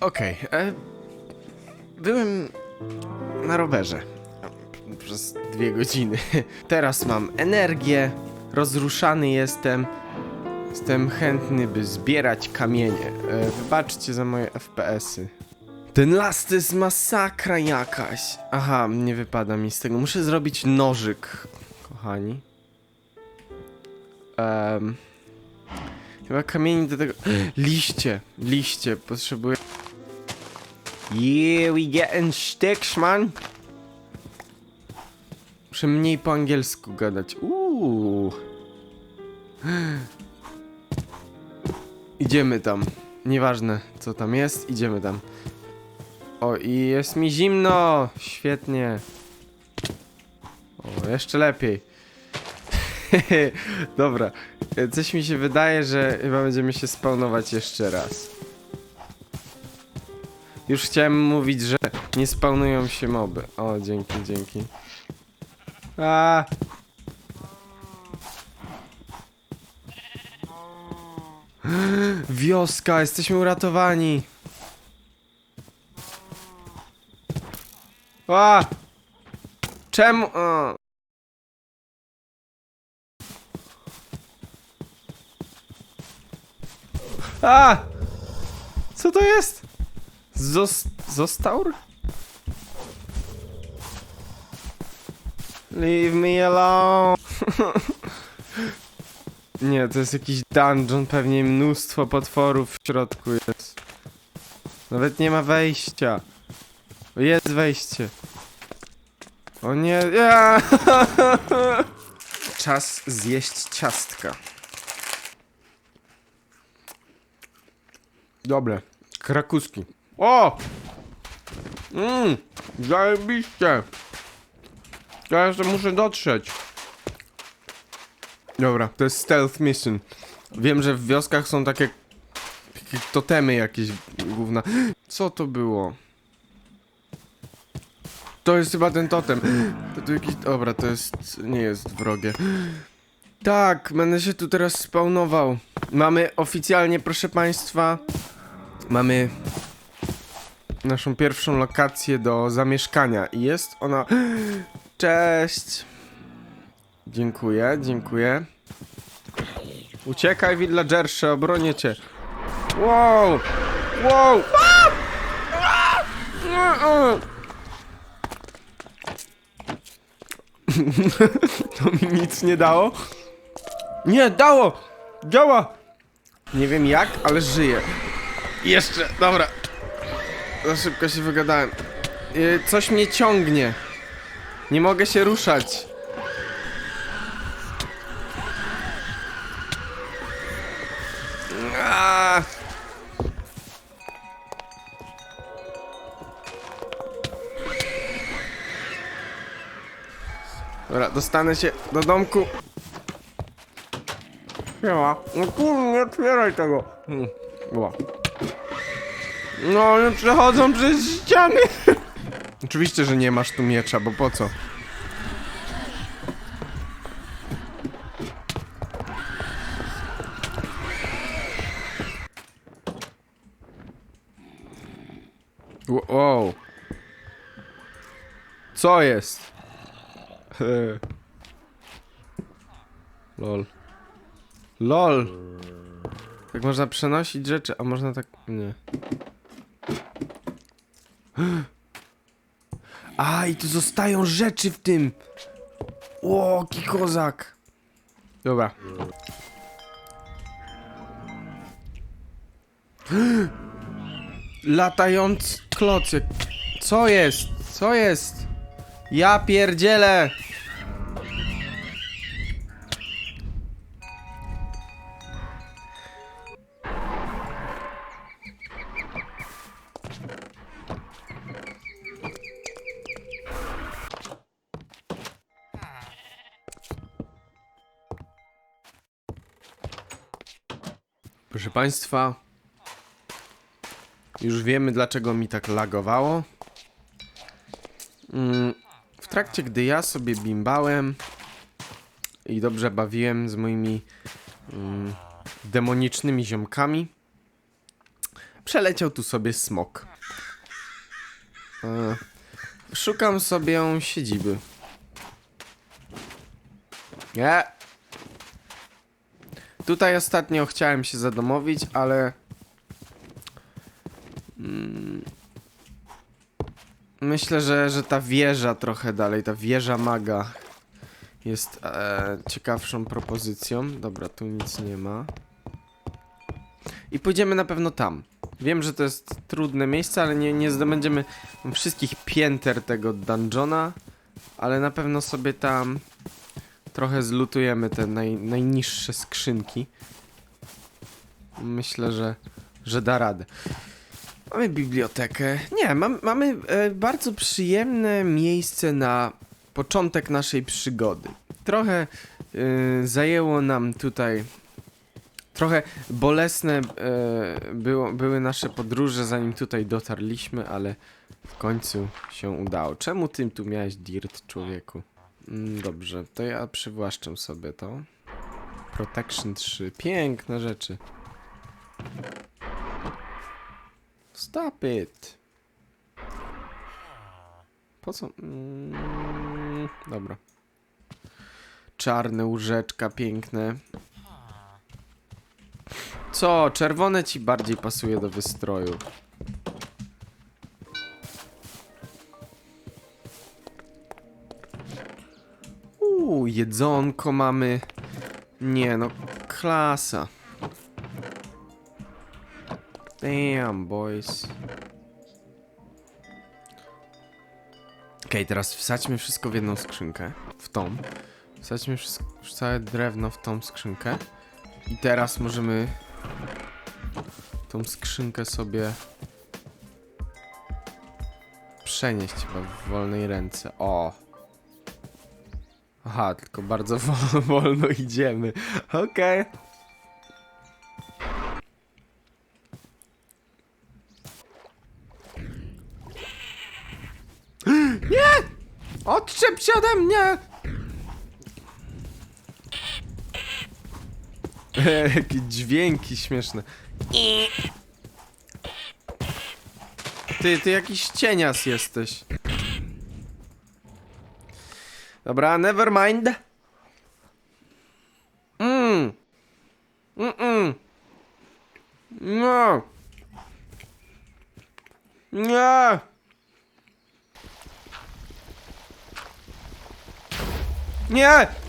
Okej, e, byłem na rowerze przez dwie godziny. Teraz mam energię, rozruszany jestem. Jestem chętny, by zbierać kamienie. E, wybaczcie za moje FPS-y. Ten las to jest masakra jakaś. Aha, nie wypada mi z tego. Muszę zrobić nożyk, kochani. Em, chyba kamieni do tego... Liście, liście, potrzebuję... Yeah, we getting sticks, man. Muszę mniej po angielsku gadać. Uuu. Idziemy tam. Nieważne, co tam jest, idziemy tam. O, i jest mi zimno! Świetnie. O, jeszcze lepiej. Dobra. Coś mi się wydaje, że chyba będziemy się spawnować jeszcze raz. Już chciałem mówić, że nie spawnują się moby. O, dzięki, dzięki. A. Wioska, jesteśmy uratowani. A! Czemu? A! Co to jest? Zos zostaur? Leave me alone. Nie, to jest jakiś dungeon, pewnie mnóstwo potworów w środku jest. Nawet nie ma wejścia. Jest wejście. O nie. Ja! Czas zjeść ciastka. Dobre. Krakuski. O! Mmm, zajebiście. Jeszcze muszę dotrzeć. Dobra, to jest stealth mission. Wiem, że w wioskach są takie, takie totemy jakieś główna. Co to było? To jest chyba ten totem. To tu jakiś... Dobra, to jest... nie jest wrogie. Tak, będę się tu teraz spawnował. Mamy oficjalnie, proszę państwa, mamy naszą pierwszą lokację do zamieszkania i jest ona... Cześć! Dziękuję, dziękuję. Uciekaj, villagersze, obronię cię. Wow! Wow! To mi nic nie dało? Nie, dało! Działa! Nie wiem jak, ale żyję. Jeszcze, dobra. Za szybko się wygadałem. Yy, coś mnie ciągnie. Nie mogę się ruszać. Aaaa! Dobra, dostanę się do domku. Nie ma. No kurde, nie otwieraj tego. Hmm, była. No, one przechodzą przez ściany. Oczywiście, że nie masz tu miecza, bo po co? Wo- Wow. Co jest? Lol. LOL. Tak można przenosić rzeczy, a można tak... Nie. A, i tu zostają rzeczy w tym! O, jaki kozak! Dobra. Latający klocek. Co jest? Co jest? Ja pierdzielę! Proszę Państwa, już wiemy dlaczego mi tak lagowało. Mm, W trakcie gdy ja sobie bimbałem i dobrze bawiłem z moimi mm, demonicznymi ziomkami, przeleciał tu sobie smok. E, szukam sobie siedziby. Nie. Tutaj ostatnio chciałem się zadomowić, ale... Mm, myślę, że, że ta wieża trochę dalej, ta wieża maga jest e, ciekawszą propozycją. Dobra, tu nic nie ma. I pójdziemy na pewno tam. Wiem, że to jest trudne miejsce, ale nie, nie zdobędziemy wszystkich pięter tego dungeona, ale na pewno sobie tam trochę zlutujemy te naj, najniższe skrzynki. Myślę, że, że da radę. Mamy bibliotekę. Nie, mam, mamy e, bardzo przyjemne miejsce na początek naszej przygody. Trochę e, zajęło nam tutaj. Trochę bolesne e, było, były nasze podróże, zanim tutaj dotarliśmy, ale w końcu się udało. Czemu ty tu miałeś dirt, człowieku? Mm, dobrze, to ja przywłaszczę sobie to. Protection 3. Piękne rzeczy. Stop it. Po co? Mm, dobra. Czarne łóżeczka, piękne. Co? Czerwone ci bardziej pasuje do wystroju. Uuu, jedzonko mamy. Nie no, klasa. Damn, boys. Okej, teraz wsadźmy wszystko w jedną skrzynkę. W tą. Wsadźmy wszystko, całe drewno w tą skrzynkę. I teraz możemy tą skrzynkę sobie przenieść chyba w wolnej ręce. O! Aha, tylko bardzo wo- wolno idziemy. Okej. Nie! Odczep się ode mnie! Jakie dźwięki śmieszne. Ty, ty jakiś cienias jesteś. Dobra, never mind. Mm. Mm -mm. No. Nie. Nie.